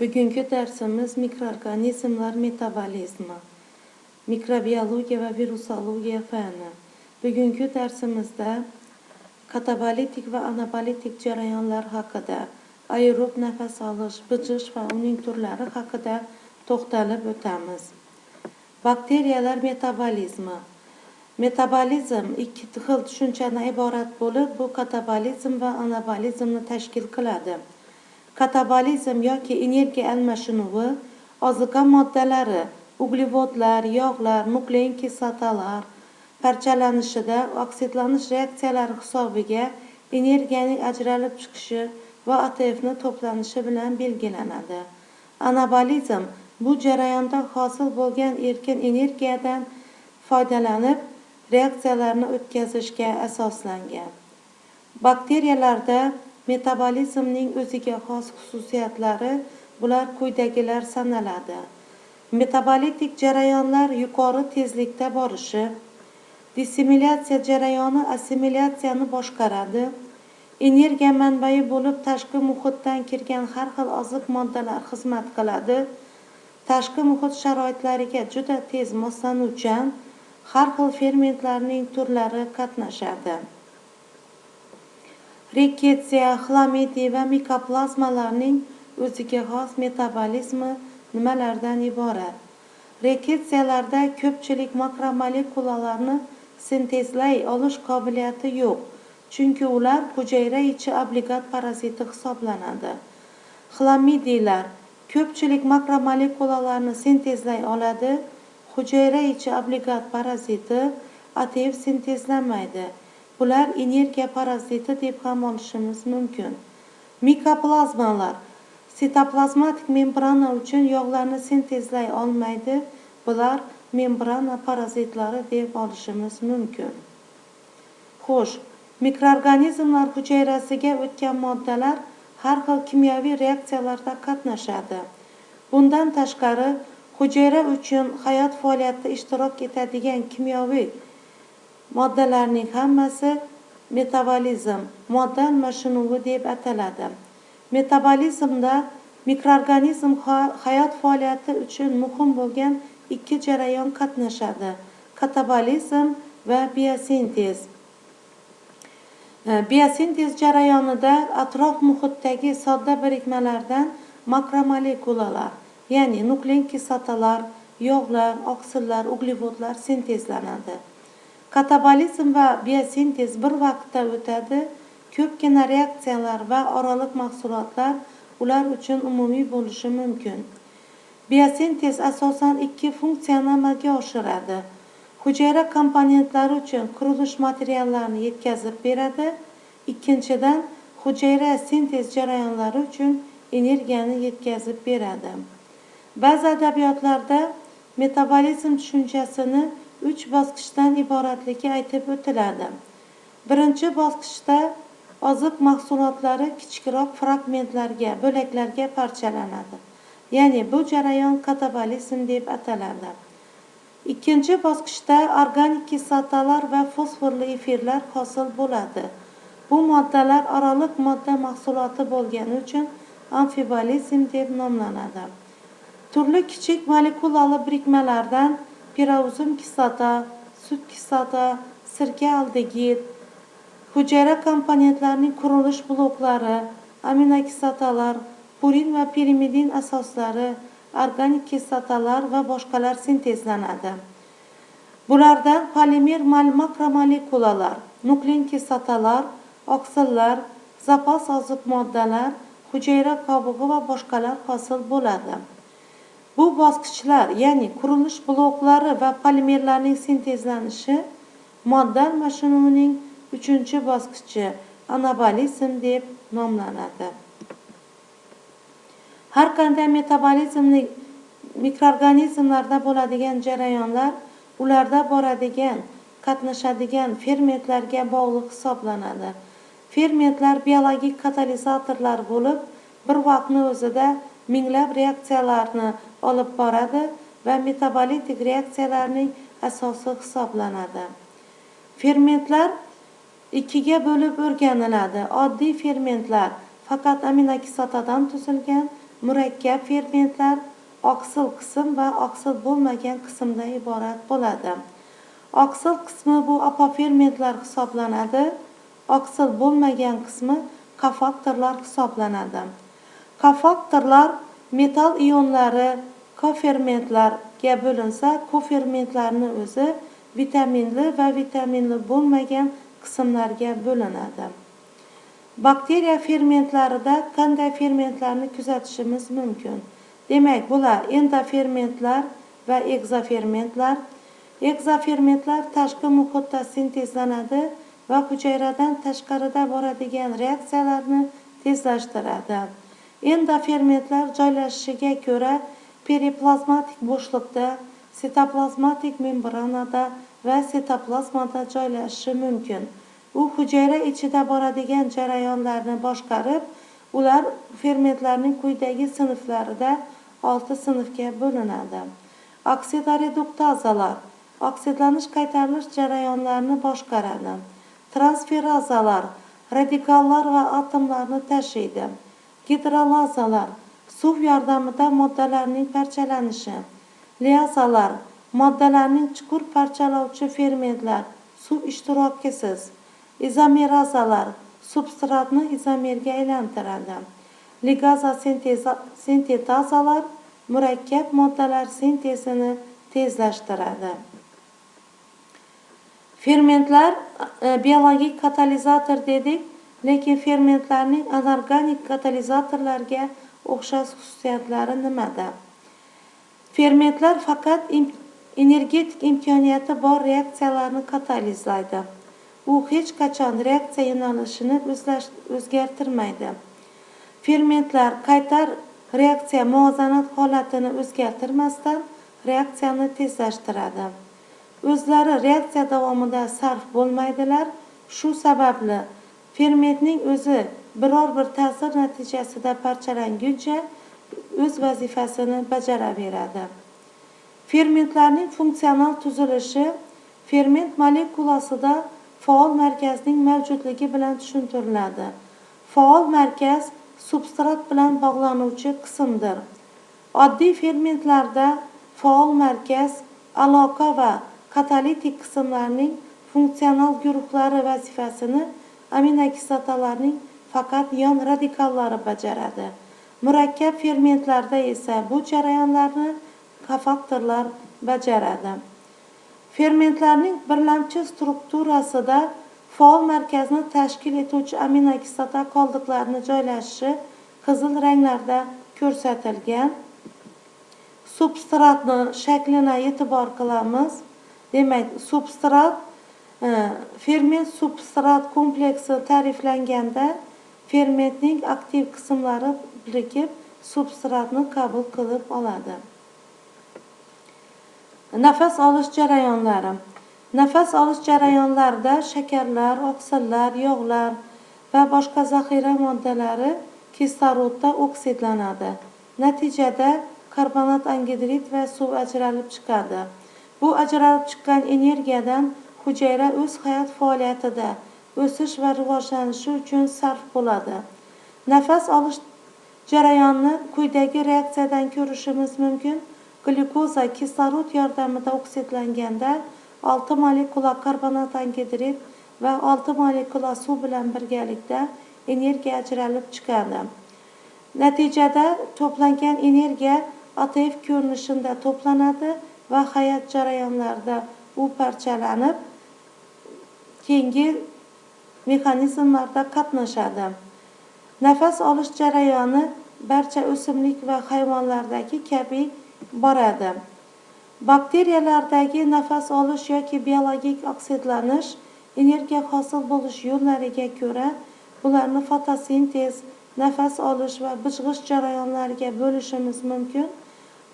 Bugungi darsimiz mikroorganizmlar metabolizmi, mikrobiologiya va virusologiya fani. Bugungi darsimizda katabolitik va anabolitik jarayonlar haqida, aerob nafas olish, bijish va uning turlari haqida to'xtalib o'tamiz. Bakteriyalar metabolizmi. Metabolizm ikki xil tushunchadan iborat bo'lib, bu katabolizm va anabolizmni tashkil qiladi. Katabolizm yoki energiya almashinuvi oziqa moddalari, uglevodlar, yog'lar, nuklein kislotalar parchalanishida oksidlanish reaksiyalari hisobiga energiyaning ajralib chiqishi va ATFni to'planishi bilan belgilanadi. Anabolizm bu jarayonda hosil bo'lgan erkin energiyadan foydalanib reaksiyalarni o'tkazishga asoslangan. Bakteriyalarda metabolizmning o'ziga xos xususiyatlari bular quyidagilar sanaladi. Metabolitik jarayonlar yuqori tezlikda borishi, dissimilyatsiya jarayoni assimilyatsiyani boshqaradi. Energiya manbai bo'lib tashqi muhitdan kirgan har xil oziq moddalar xizmat qiladi. Tashqi muhit sharoitlariga juda tez moslanuvchan har xil fermentlarning turlari qatnashadi. Riketsiya, xlamidiya va mikoplazmalarning o'ziga xos metabolizmi nimalardan iborat? rikitsiyalarda ko'pchilik makromolekulalarni sintezlay olish qobiliyati yo'q, chunki ular hujayra ichi obligat paraziti hisoblanadi. Xlamidiyalar ko'pchilik makromolekulalarni sintezlay oladi, hujayra ichi obligat paraziti ATF sintezlamaydi. Bular energiya paraziti deb ham olishimiz mumkin. Mikoplazmalar sitoplazmatik membrana uchun yog'larni sintezlay olmaydi. Bular membrana parazitlari deb olishimiz mumkin. Xo'sh, mikroorganizmlar hujayrasiga o'tgan moddalar har xil kimyoviy reaksiyalarda qatnashadi. Bundan tashqari, hujayra uchun hayot faoliyatida ishtirok etadigan kimyoviy moddalarning hammasi metabolizm, modda almashinuvi deb ataladi. Metabolizmda mikroorganizm hayot faoliyati uchun muhim bo'lgan ikki jarayon qatnashadi: katabolizm va biosintez. Biosintez jarayonida atrof muhitdagi sodda birikmalardan makromolekulalar, ya'ni nuklein kislotalar, yog'lar, oqsillar uglevodlar sintezlanadi. Katabolizm va biosintez bir vaqtda o'tadi. Ko'pgina reaksiyalar va oraliq mahsulotlar ular uchun umumiy bo'lishi mumkin. Biosintez asosan ikki funksiyani amalga oshiradi. Hujayra komponentlari uchun qurilish materiallarini yetkazib beradi. Ikkinchidan, hujayra sintez jarayonlari uchun energiyani yetkazib beradi. Ba'zi adabiyotlarda metabolizm tushunchasini uch bosqichdan iboratligi aytib o'tiladi. Birinchi bosqichda oziq mahsulotlari kichikroq fragmentlarga, bo'laklarga parchalanadi. Ya'ni bu jarayon katabolizm deb ataladi. Ikkinchi bosqichda organik kislotalar va fosforli efirlar hosil bo'ladi. Bu moddalar oraliq modda mahsuloti bo'lgani uchun amfibolizm deb nomlanadi. Turli kichik molekulali birikmalardan pirozum kislota, sut kislota, sirka aldegid, hujayra komponentlarining qurilish bloklari, aminokislotalar, purin va pirimidin asoslari, organik kislotalar va boshqalar sintezlanadi. Bulardan polimer makromolekulalar, nuklein kislotalar, oksillar, zapas oziq moddalar, hujayra qobig'i va boshqalar hosil bo'ladi. Bu bosqichlar, ya'ni qurilish bloklari va polimerlarning sintezlanishi modda almashinuvining 3 bosqichi anabolizm deb nomlanadi. Har qanday metabolizmning mikroorganizmlarda bo'ladigan jarayonlar ularda boradigan, qatnashadigan fermentlarga bog'liq hisoblanadi. Fermentlar biologik katalizatorlar bo'lib, bir vaqtni o'zida minglab reaksiyalarni olib boradi va metabolitik reaksiyalarning asosi hisoblanadi. Fermentlar ikkiga bo'lib o'rganiladi. Oddiy fermentlar faqat aminokislotadan tuzilgan murakkab fermentlar oqsil qism va oqsil bo'lmagan qismdan iborat bo'ladi oqsil qismi bu apofermentlar hisoblanadi oqsil bo'lmagan qismi kofaktorlar hisoblanadi kofaktorlar metal ionlari kofermentlarga bo'linsa kofermentlarni o'zi vitaminli va vitaminli bo'lmagan qismlarga bo'linadi. Bakteriya fermentlarida qanday fermentlarni kuzatishimiz mumkin. Demak bular endofermentlar va egzofermentlar. Egzofermentlar tashqi muhitda sintezlanadi va hujayradan tashqarida boradigan reaksiyalarni tezlashtiradi. Endofermentlər caylaşışıya görə periplazmatik boşluqda, sitoplazmatik membranada və sitoplazmada caylaşışı mümkün. Bu hüceyrə içində boradigan cərəyanlarını boşqarıb, ular fermentlərin quyidəki siniflərində 6 sinifə bölünədi. Oksidoreduktazalar oksidlanış qaytarılış cərəyanlarını boşqaranı, transferazalar, radikallar və atomlarını təşiydi. Gidrolazalar suv yordamida moddalarning parchalanishi liazalar moddalarning chuqur parchalovchi fermentlar suv ishtirokisiz izomerazalar substratni izomerga aylantiradi. Ligaza sintetazalar murakkab moddalar sintezini tezlashtiradi. Fermentlar e, biologik katalizator dedik lekin fermentlarning anorganik katalizatorlarga o'xshash xususiyatlari nimada? Fermentlar faqat energetik imkoniyati bor reaksiyalarni katalizlaydi. U hech qachon reaksiya yo'nalishini o'zgartirmaydi. Fermentlar qaytar reaksiya muvozanat holatini o'zgartirmasdan reaksiyani tezlashtiradi. O'zlari reaksiya davomida sarf bo'lmaydilar. Shu sababli fermentning o'zi biror bir ta'sir natijasida parchalanguncha o'z vazifasini bajaraveradi. Fermentlarning funksional tuzilishi ferment molekulasida faol markazning mavjudligi bilan tushuntiriladi. Faol markaz substrat bilan bog'lanuvchi qismdir. Oddiy fermentlarda faol markaz aloqa va katalitik qismlarning funksional guruhlari vazifasini aminokislotalarning faqat yon radikallari bajaradi murakkab fermentlarda esa bu jarayonlarni kofaktorlar bajaradi fermentlarning birlamchi strukturasida faol markazni tashkil etuvchi aminokislota qoldiqlarini joylashishi qizil ranglarda ko'rsatilgan substratni shakliga e'tibor qilamiz demak substrat ferment substrat kompleksi ta'riflanganda fermentning aktiv qismlari birikib substratni qabul qilib oladi nafas olish jarayonlari nafas olish jarayonlarida shakarlar oqsillar yog'lar va boshqa zaxira moddalari kislorodda oksidlanadi natijada karbonat angidrid va suv ajralib chiqadi bu ajralib chiqqan energiyadan hujayra o'z hayot faoliyatida o'sish va rivojlanishi uchun sarf bo'ladi nafas olish jarayonini quyidagi reaksiyadan ko'rishimiz mumkin glyukoza kislorod yordamida oksidlanganda olti molekula karbonat angidrid va olti molekula suv bilan birgalikda energiya ajralib chiqadi natijada to'plangan energiya atf ko'rinishida to'planadi va hayot jarayonlarida u parchalanib keyingi mexanizmlarda qatnashadi. Nafas olish jarayoni barcha o'simlik va hayvonlardagi kabi boradi. Bakteriyalardagi nafas olish yoki biologik oksidlanish energiya hosil bo'lish yo'llariga ko'ra ularni fotosintez nafas olish va bijg'ish jarayonlariga bo'lishimiz mumkin.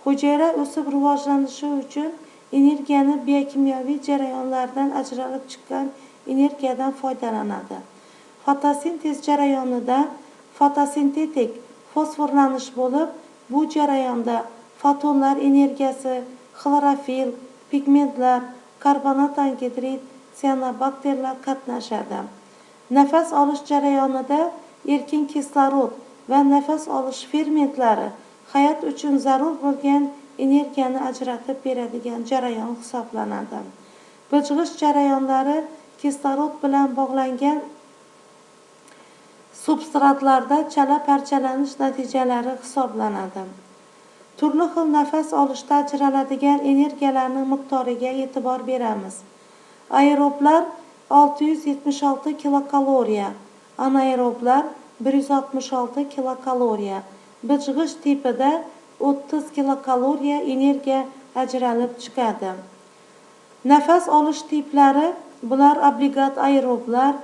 Hujayra o'sib rivojlanishi uchun energiyani biokimyoviy jarayonlardan ajralib chiqqan energiyadan foydalanadi. Fotosintez jarayonida fotosintetik fosforlanish bo'lib bu jarayonda fotonlar energiyasi xlorofil pigmentlar karbonat angidrid sianobakterlar qatnashadi. Nafas olish jarayonida erkin kislorod va nafas olish fermentlari hayot uchun zarur bo'lgan energiyani ajratib beradigan jarayon hisoblanadi. Bijg'ish jarayonlari kislorod bilan bog'langan substratlarda chala parchalanish natijalari hisoblanadi. Turli xil nafas olishda ajraladigan energiyalarning miqdoriga e'tibor beramiz. Aeroblar 676 kilokaloriya anaeroblar 166 kilokaloriya. Bijg'ish tipida 30 kilokaloriya energiya ajralib chiqadi. Nafas olish tiplari bular obligat aeroblar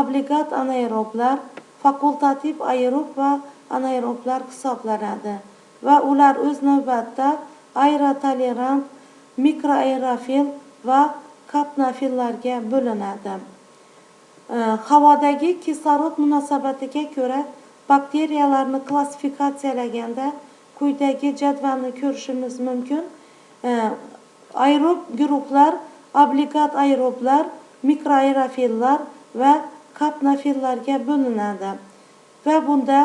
obligat anaeroblar fakultativ aerob va anaeroblar hisoblanadi va ular o'z navbatida aerotolerant mikroaerofil va kapnofillarga bo'linadi. Havodagi kislorod munosabatiga ko'ra bakteriyalarni klassifikatsiyalaganda quyidagi jadvalni ko'rishimiz mumkin. Aerob guruhlar obligat aeroblar mikroaerofillar va kapnofillarga bo'linadi va bunda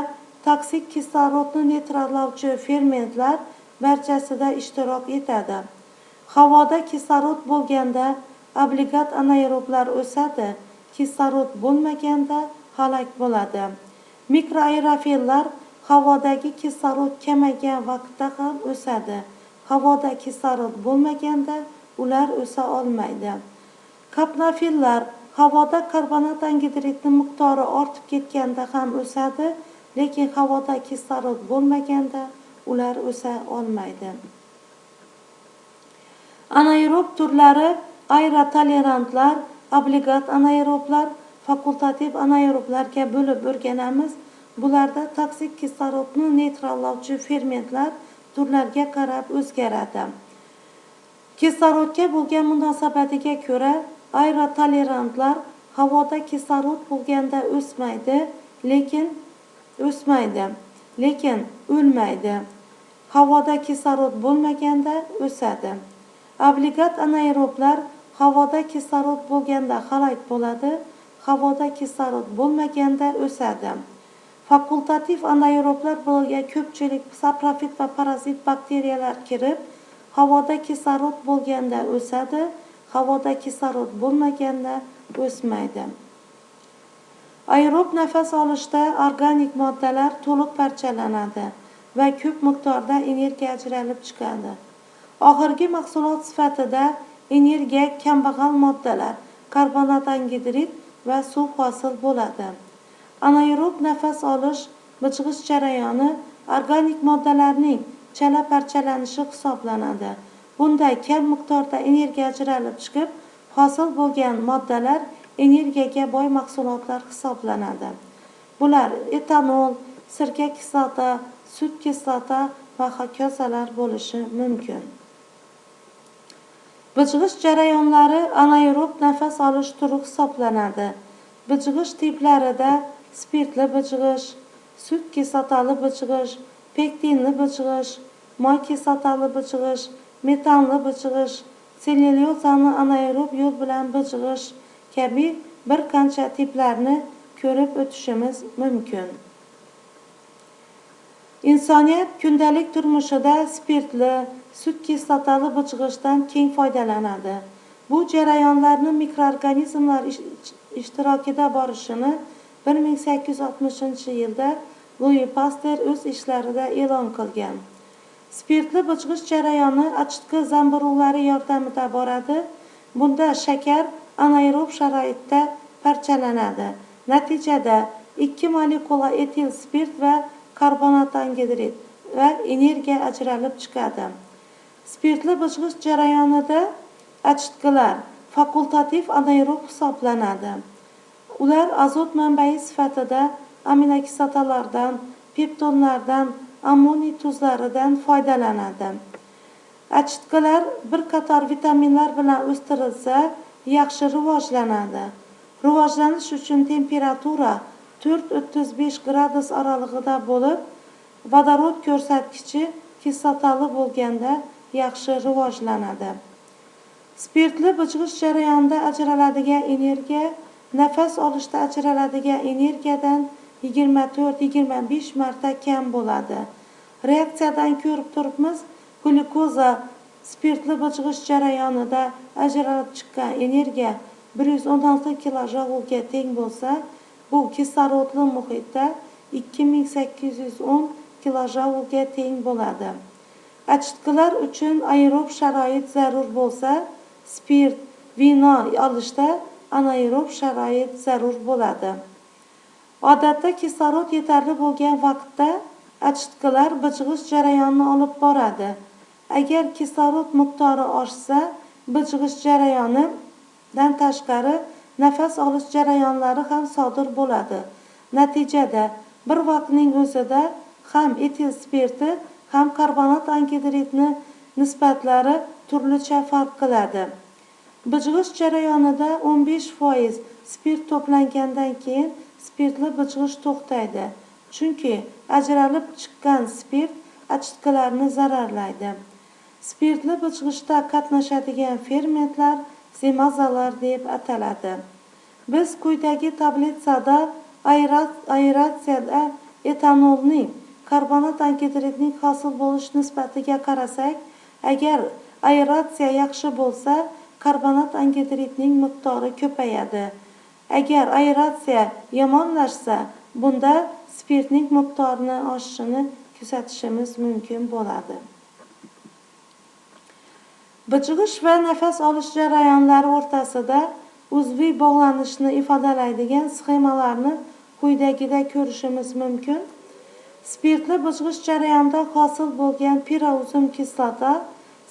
toksik kislorodni neytrallovchi fermentlar barchasida ishtirok etadi. Havoda kislorod bo'lganda obligat anaeroblar o'sadi kislorod bo'lmaganda halok bo'ladi. Mikroaerofillar havodagi kislorod kamaygan vaqtda ham o'sadi havoda kislorod bo'lmaganda ular o'sa olmaydi. Kapnofillar havoda karbonat angidridni miqdori ortib ketganda ham o'sadi lekin havoda kislorod bo'lmaganda ular o'sa olmaydi. Anaerob turlari aerotolerantlar obligat anaeroblar fakultativ anaeroblarga bo'lib o'rganamiz. Bularda toksik kislorodni neytrallovchi fermentlar turlarga qarab o'zgaradi. Kislorodga bo'lgan munosabatiga ko'ra aerotolerantlar havoda kislorod bo'lganda o'smaydi lekin o'smaydi lekin o'lmaydi. Havoda kislorod bo'lmaganda o'sadi. Obligat anaeroblar havoda kislorod bo'lganda halok bo'ladi havoda kislorod bo'lmaganda o'sadi. Fakultativ anaeroblar bo'lgan ko'pchilik saprofit va parazit bakteriyalar kirib havoda kislorod bo'lganda o'sadi havoda kislorod bo'lmaganda o'smaydi. Aerob nafas olishda organik moddalar to'liq parchalanadi va ko'p miqdorda energiya ajralib chiqadi. Oxirgi mahsulot sifatida energiya kambag'al moddalar karbonat angidrid va suv hosil bo'ladi. Anaerob nafas olish bijg'ish jarayoni organik moddalarning chala parchalanishi hisoblanadi bunda kam miqdorda energiya ajralib chiqib hosil bo'lgan moddalar energiyaga boy mahsulotlar hisoblanadi. Bular etanol sirka kislota sut kislota va hokazolar bo'lishi mumkin. Bijg'ish jarayonlari anaerob nafas olish turi hisoblanadi. Bijg'ish tiplarida spirtli bijg'ish sut kislotali bijg'ish pektinli bijg'ish moy kislotali bijg'ish metanli bijg'ish sellyulozani anaerob yo'l bilan bijg'ish kabi bir qancha tiplarni ko'rib o'tishimiz mumkin insoniyat kundalik turmushida spirtli sut kislotali bijg'ishdan keng foydalanadi. Bu jarayonlarni mikroorganizmlar ishtirokida borishini bir ming sakkiz yuz oltmishinchi yilda lui paster o'z ishlarida e'lon qilgan spirtli bijg'ish jarayoni achitqi zamburug'lari yordamida boradi. Bunda shakar anaerob sharoitda parchalanadi. Natijada ikki molekula etil spirt va karbonat angidrid va energiya ajralib chiqadi. Spirtli bijg'ish jarayonida achitqilar fakultativ anaerob hisoblanadi. Ular azot manbai sifatida aminokislotalardan peptonlardan ammoniy tuzlaridan foydalanadi. Achitqilar bir qator vitaminlar bilan o'stirilsa yaxshi rivojlanadi. Rivojlanish uchun temperatura to'rt o'ttiz besh gradus oralig'ida bo'lib vodorod ko'rsatkichi kislotali bo'lganda yaxshi rivojlanadi. Spirtli bijg'ish jarayonida ajraladigan energiya nafas olishda ajraladigan energiyadan 24-25 marta kam bo'ladi. Reaksiyadan ko'rib turibmiz, glyukoza spirtli bijg'ish jarayonida ajralib chiqqan energiya 116 kilojulga teng bo'lsa, bu kislorodli muhitda 2810 kilojulga teng bo'ladi. Achitqilar uchun aerob sharoit zarur bo'lsa, spirt, vino olishda anaerob sharoit zarur bo'ladi. Odatda kislorod yetarli bo'lgan vaqtda achitqilar bijg'ish jarayonini olib boradi. Agar kislorod miqdori oshsa, bijg'ish jarayonidan tashqari nafas olish jarayonlari ham sodir bo'ladi. Natijada bir vaqtning o'zida ham etil spirti, ham karbonat angidridni nisbatlari turlicha farq qiladi. Bijg'ish jarayonida 15% spirt to'plangandan keyin spirtli bijg'ish to'xtaydi. Chunki ajralib chiqqan spirt ochitkalarni zararlaydi. Spirtli bijg'ishda qatnashadigan fermentlar zemazalar deb ataladi. Biz quyidagi tablitsada aeratsiyada etanolning karbonat angidridning hosil bo'lish nisbatiga qarasak, agar aeratsiya yaxshi bo'lsa, karbonat angidridning miqdori ko'payadi. Agar aeratsiya yomonlashsa, bunda spirtning miqdorini oshishini kuzatishimiz mumkin bo'ladi. Bijg'ish va nafas olish jarayonlari o'rtasida uzviy bog'lanishni ifodalaydigan sxemalarni quyidagida ko'rishimiz mumkin. Spirtli bijg'ish jarayonida hosil bo'lgan pirouzum kislota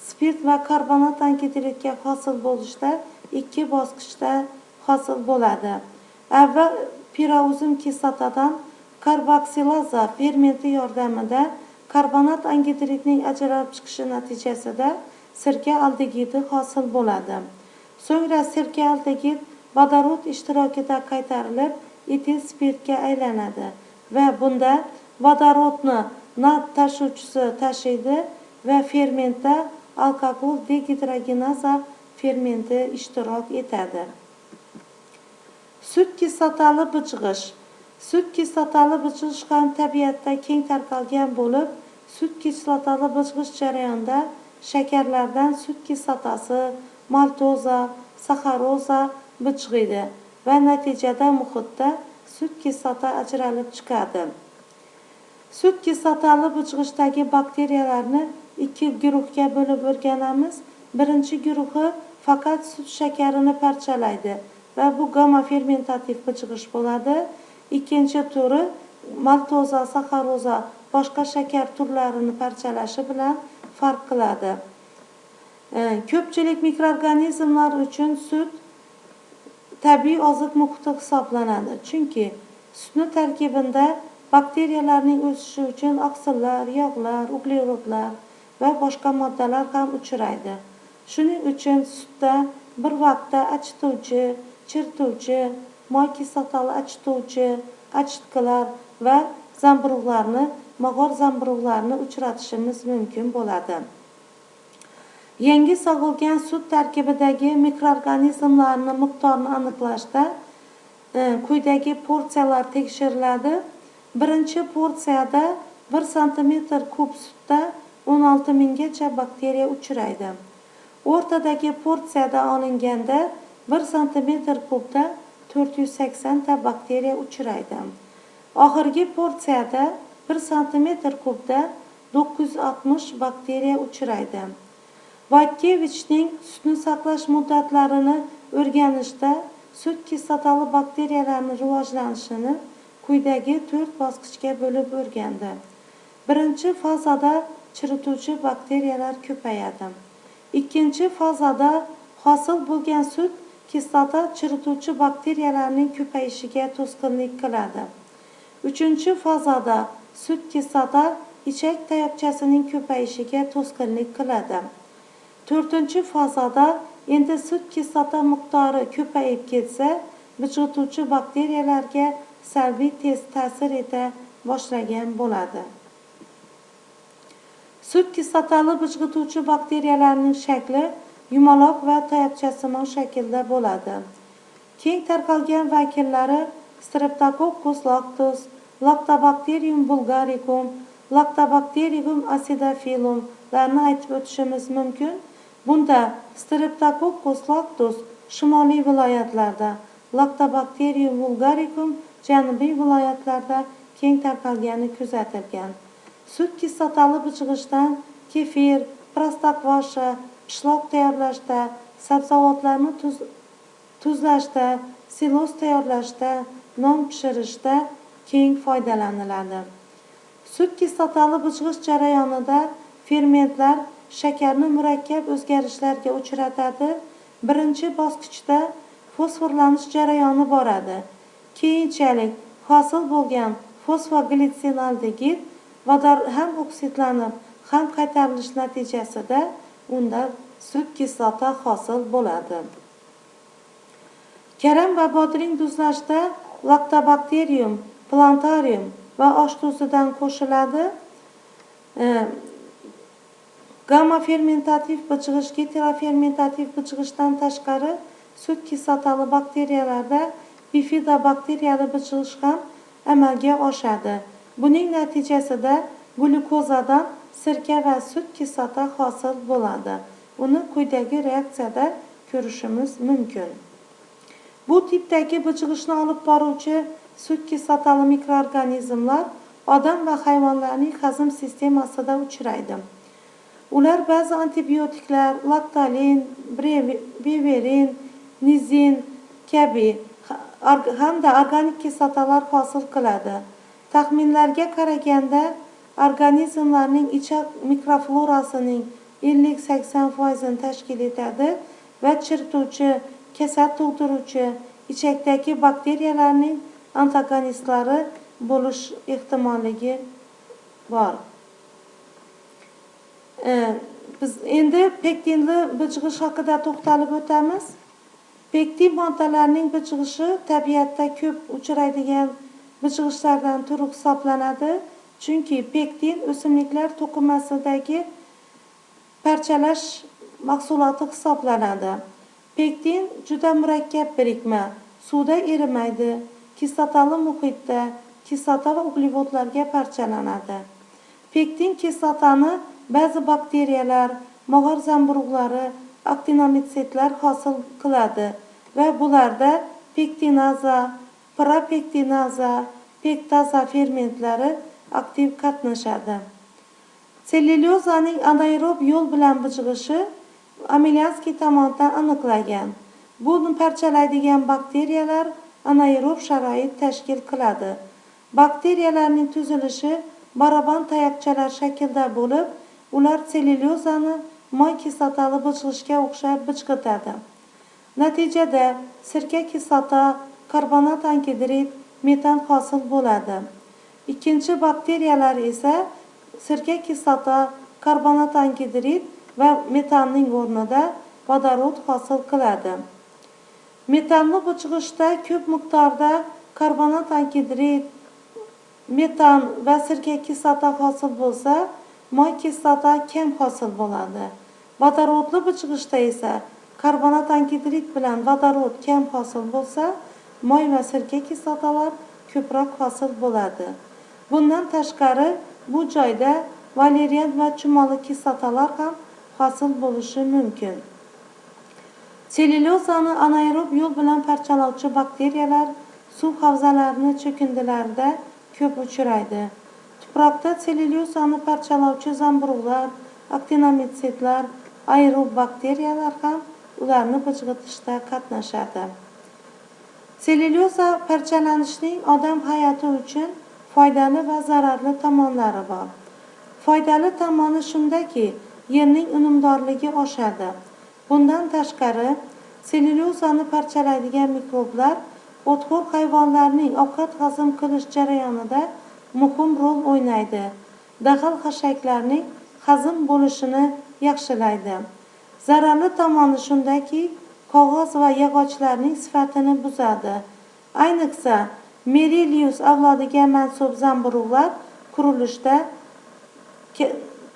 spirt va karbonat angidridga hosil bo'lishda ikki bosqichda hosil bo'ladi. Avval pirauzum kislotadan karboksilaza fermenti yordamida karbonat angidridning ajralib chiqishi natijasida sirka aldegidi hosil bo'ladi. So'ngra sirka aldegid vodorod ishtirokida qaytarilib etil spirtga aylanadi va bunda vodorodni nat tashuvchisi tashiydi va fermentda alkogol degidrogenaza fermenti ishtirok etadi. Süd kisatalı bıçğış. Süd kisatalı bıçğış qan təbiətdə keng tərqalgan bo'lib, süd kisatalı bıçğış jarayonida shakarlardan süd kisatasi, maltoza, saxaroza bichg'iydi va natijada muhitda süd kisota ajralib chiqadi. Süd kisotali bichg'ishdagi bakteriyalarni ikki guruhga bo'lib o'rganamiz. Birinchi guruhi faqat süd shakarini parchalaydi. Va bu gamma fermentativ bijg'ish bo'ladi. Ikkinchi turi maltoza, saxaroza, boshqa shakar turlarini parchalashi bilan farq qiladi. E, ko'pchilik mikroorganizmlar uchun sut tabiiy oziq muhiti hisoblanadi. Chunki sutni tarkibida bakteriyalarning o'sishi uchun oqsillar, yog'lar, uglevodlar va boshqa moddalar ham uchraydi. Shuning uchun sutda bir vaqtda achituvchi, chirituvchi, moy kislotali achituvchi, achitqilar va zamburug'larni, mog'or zamburug'larni uchratishimiz mumkin bo'ladi. Yangi sog'ilgan sut tarkibidagi mikroorganizmlarni miqdorini aniqlashda e, quyidagi porsiyalar tekshiriladi. Birinchi porsiyada 1 sm kub sutda 16 minggacha bakteriya uchraydi. O'rtadagi porsiyada olinganda 1 sm kubda 480 ta bakteriya uchraydi. Oxirgi porsiyada 1 sm kubda 960 bakteriya uchraydi. Vaitkevichning sutni saqlash muddatlarini o'rganishda sut kislotali bakteriyalarning rivojlanishini quyidagi 4 bosqichga bo'lib o'rgandi. Birinchi fazada chirituvchi bakteriyalar ko'payadi. Ikkinchi fazada hosil bo'lgan sut kislota chirituvchi bakteriyalarning ko'payishiga to'sqinlik qiladi. Uchinchi fazada sut kislota ichak tayoqchasining ko'payishiga to'sqinlik qiladi. To'rtinchi fazada endi sut kislota miqdori ko'payib ketsa, bijg'ituvchi bakteriyalarga salbiy ta'sir eta boshlagan bo'ladi. Sut kislotali bijg'ituvchi bakteriyalarning shakli yumaloq va tayoqchasimon shaklda bo'ladi. Keng tarqalgan vakillari Streptococcus lactus, Lactobacterium bulgaricum, Lactobacterium acidophilumlarni aytib o'tishimiz mumkin. Bunda Streptococcus lactus shimoliy viloyatlarda, Lactobacterium vulgaricum janubiy viloyatlarda keng tarqalgani kuzatilgan. Sut kislotali bichg'ichdan kefir, prostakvasha, pishloq tayyorlashda, sabzavotlarni tuz tuzlashda, silos tayyorlashda, non pishirishda keng foydalaniladi. Sut kislotali bijg'ish jarayonida fermentlar shakarni murakkab o'zgarishlarga uchratadi. Birinchi bosqichda fosforlanish jarayoni boradi. Keyinchalik hosil bo'lgan fosfoglitsinaldegid vodor ham oksidlanib, ham qaytarilish natijasida unda sut kislota hosil bo'ladi. Karam va bodring tuzlashda Lactobacterium plantarium va osh tuzidan qo'shiladi. Gamma fermentativ bichg'ish, heterofermentativ bichg'ishdan tashqari sut kislotali bakteriyalarda bifidobakteriyali bichg'ish ham amalga oshadi. Buning natijasida glyukozadan sirka va sut kislota hosil bo'ladi. Uni quyidagi reaksiyada ko'rishimiz mumkin. Bu tipdagi bichg'ishni olib boruvchi sut kislotali mikroorganizmlar odam va hayvonlarning hazm sistemasida uchraydi. Ular ba'zi antibiotiklar, laktalin, beverin, nizin kabi hamda organik kislotalar hosil qiladi. Taxminlarga qaraganda, organizmlarning ichak mikroflorasining 50-80% ni tashkil etadi va chirtuvchi kasal tug'diruvchi ichakdagi bakteriyalarning antagonistlari bo'lish ehtimolligi bor. E, biz endi pektinli bichg'ish haqida to'xtalib o'tamiz. Pektin moddalarining bichg'ishi tabiatda ko'p uchraydigan bichg'ishlardan turi hisoblanadi. Chunki pektin o'simliklar to'qimasidagi parchalash mahsuloti hisoblanadi. Pektin juda murakkab birikma, suvda erimaydi, kislotali muhitda kislota va uglevodlarga parchalanadi. Pektin kislotani ba'zi bakteriyalar, mog'or zamburug'lari, aktinomitsitlar hosil qiladi va bularda pektinaza, propektinaza, pektaza fermentlari aktiv qatnashadi. Sellyulyozaning anaerob yo'l bilan bichg'ishi Amelianskiy tomonidan aniqlangan. Buni parchalaydigan bakteriyalar anaerob sharoit tashkil qiladi. Bakteriyalarning tuzilishi baraban tayoqchalar shaklida bo'lib, ular sellyulozani moy kislotali bichg'ishga o'xshab bichg'itadi. Natijada sirka kislota, karbonat angidrid, metan hosil bo'ladi. İkinci bakteriyalar isə sirkə kisata, karbonat angidrid və metanın qorunada vodorod hasıl qıladı. Metanlı buçuquşda köp miqdarda karbonat angidrid, metan və sirkə kisata hasıl bolsa, moy kisata kəm hasıl boladı. Vodorodlu buçuquşda isə karbonat angidrid bilən vodorod kəm hasıl bolsa, moy və sirkə kisatalar köprak hasıl boladı. Bundan tashqari, bu joyda valerian va chumoli kislotalar ham hosil bo'lishi mumkin. Sellyulozani anaerob yo'l bilan parchalovchi bakteriyalar suv havzalarining cho'kindilarida ko'p uchraydi. Tuproqda sellyulozani parchalovchi zamburug'lar, aktinomitsitlar, aerob bakteriyalar ham ularni bichg'itishda qatnashadi. Sellyuloza parchalanishining odam hayoti uchun foydali va zararli tomonlari bor. Foydali tomoni shundaki, yerning unumdorligi oshadi. Bundan tashqari, sellyulozani parchalaydigan mikroblar o'txo'r hayvonlarning ovqat hazm qilish jarayonida muhim rol o'ynaydi. Dag'al xashaklarning hazm bo'lishini yaxshilaydi. Zararli tomoni shundaki, qog'oz va yog'ochlarning sifatini buzadi. Ayniqsa, Merilius avlodiga mansub zamburug'lar qurilishda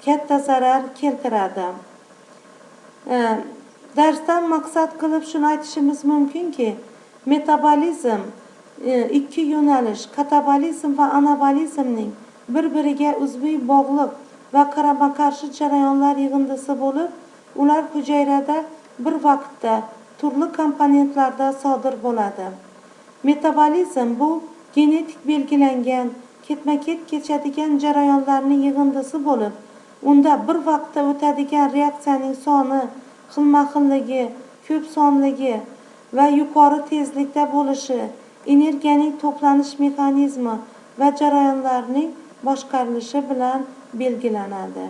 katta zarar keltiradi. E, darsdan maqsad qilib shuni aytishimiz mumkinki, metabolizm e, ikki yo'nalish katabolizm va anabolizmning bir biriga uzviy bog'liq va qarama qarshi jarayonlar yig'indisi bo'lib ular hujayrada bir vaqtda turli komponentlarda sodir bo'ladi metabolizm bu genetik belgilangan ketma ket kechadigan jarayonlarning yig'indisi bo'lib unda bir vaqtda o'tadigan reaksiyaning soni xilma xilligi ko'p sonligi va yuqori tezlikda bo'lishi energiyaning to'planish mexanizmi va jarayonlarning boshqarilishi bilan belgilanadi